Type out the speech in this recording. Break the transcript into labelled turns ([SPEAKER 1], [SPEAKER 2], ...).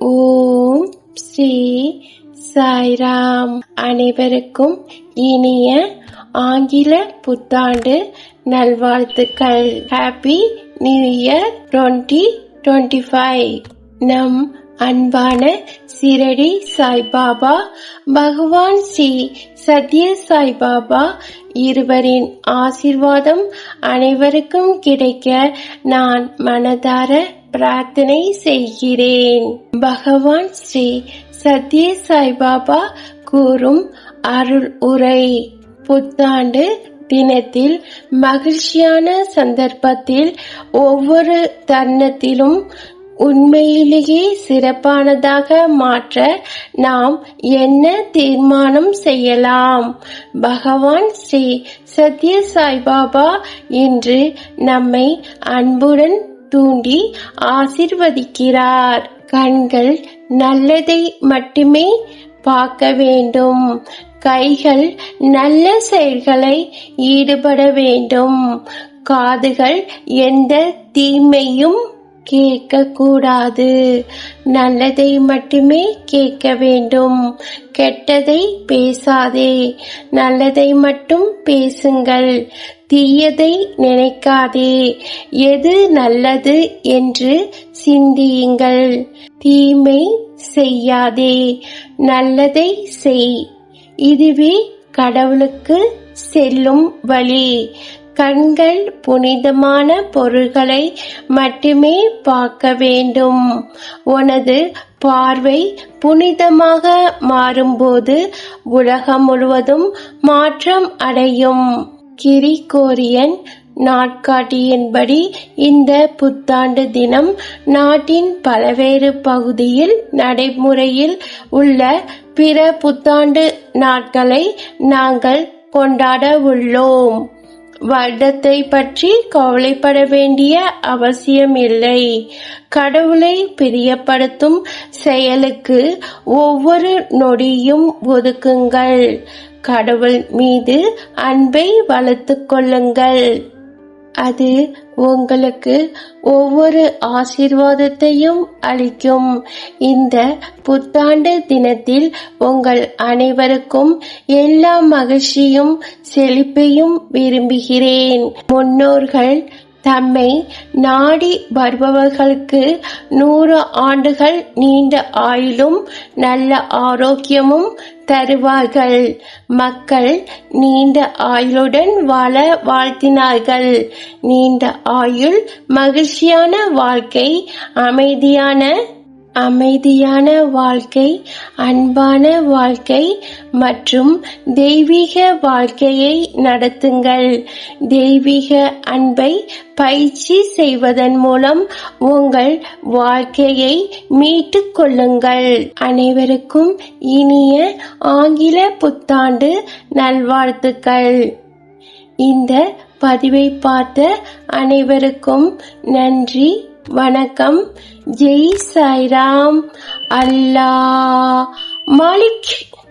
[SPEAKER 1] ஓம் ஸ்ரீ சாய்ராம். அனைவருக்கும் இனிய ஆங்கில புத்தாண்டு நல்வாழ்த்துக்கள். Happy new year twenty twenty five நம் அன்பான சிரடி சாய்பாபா பகவான் ஸ்ரீ சத்ய சாய்பாபா இருவரின் ஆசிர்வாதம் அனைவருக்கும் கிடைக்க நான் மனதார பிரார்த்தனை செய்கிறேன். பகவான் ஸ்ரீ சத்ய சாய்பாபா கூறும் அருள் உரை. புத்தாண்டு தினத்தில் மகிழ்ச்சியான சந்தர்ப்பத்தில் ஒவ்வொரு தருணத்திலும் உண்மையிலேயே சிறப்பானதாக மாற்ற நாம் என்ன தீர்மானம் செய்யலாம்? பகவான் ஸ்ரீ சத்ய சாய்பாபா இன்று நம்மை அன்புடன் தூண்டி ஆசிர்வதிக்கிறார். கண்கள் நல்லதை மட்டுமே பார்க்க வேண்டும். கைகள் நல்ல செயல்களை ஈடுபட வேண்டும். காதுகள் எந்த தீமையும் கேட்க கூடாது நல்லதை மட்டுமே கேட்க வேண்டும். கெட்டதை பேசாதே. நல்லதை மட்டும் பேசுங்கள். தீயதை நினைக்காதே. எது நல்லது என்று சிந்தியுங்கள். தீமை செய்யாதே. நல்லதை செய். இதுவே கடவுளுக்கு செல்லும் வழி. கண்கள் புனிதமான பொருள்களை மட்டுமே பார்க்க வேண்டும் உனது பார்வை புனிதமாக மாறும்போது உலகம் முழுவதும் மாற்றம் அடையும். கிரிகோரியன் நாட்காட்டியின்படி இந்த புத்தாண்டு தினம் நாட்டின் பல்வேறு பகுதியில் நடைமுறையில் உள்ள பிற புத்தாண்டு நாட்களை நாங்கள் கொண்டாட உள்ளோம். வருடத்தை பற்றி கவலைப்பட வேண்டிய அவசியமில்லை. கடவுளை பிரியப்படுத்தும் செயலுக்கு ஒவ்வொரு நொடியும் ஒதுக்குங்கள். கடவுள் மீது அன்பை வளர்த்து கொள்ளுங்கள். அது உங்களுக்கு ஒவ்வொரு ஆசீர்வாதத்தையும் அளிக்கும். இந்த புத்தாண்டு தினத்தில் உங்கள் அனைவருக்கும் எல்லா மகிழ்ச்சியும் செழிப்பையும் விரும்புகிறேன். முன்னோர்கள் தம்மை நாடி வருபவர்களுக்கு நூறு ஆண்டுகள் நீண்ட ஆயுளும் நல்ல ஆரோக்கியமும் தருவார்கள். மக்கள் நீண்ட ஆயுளுடன் வாழ வாழ்த்தினார்கள். நீண்ட ஆயுள் மகிழ்ச்சியான வாழ்க்கை அமைதியான அமைதியான வாழ்க்கை அன்பான வாழ்க்கை மற்றும் தெய்வீக வாழ்க்கையை நடத்துங்கள். தெய்வீக அன்பை பயிற்சி செய்வதன் மூலம் உங்கள் வாழ்க்கையை மீட்டு கொள்ளுங்கள். அனைவருக்கும் இனிய ஆங்கில புத்தாண்டு நல்வாழ்த்துக்கள். இந்த பதிவை பார்த்த அனைவருக்கும் நன்றி. வணக்கம். ஜெய் சாய்ராம். அல்லா. மாலிக்.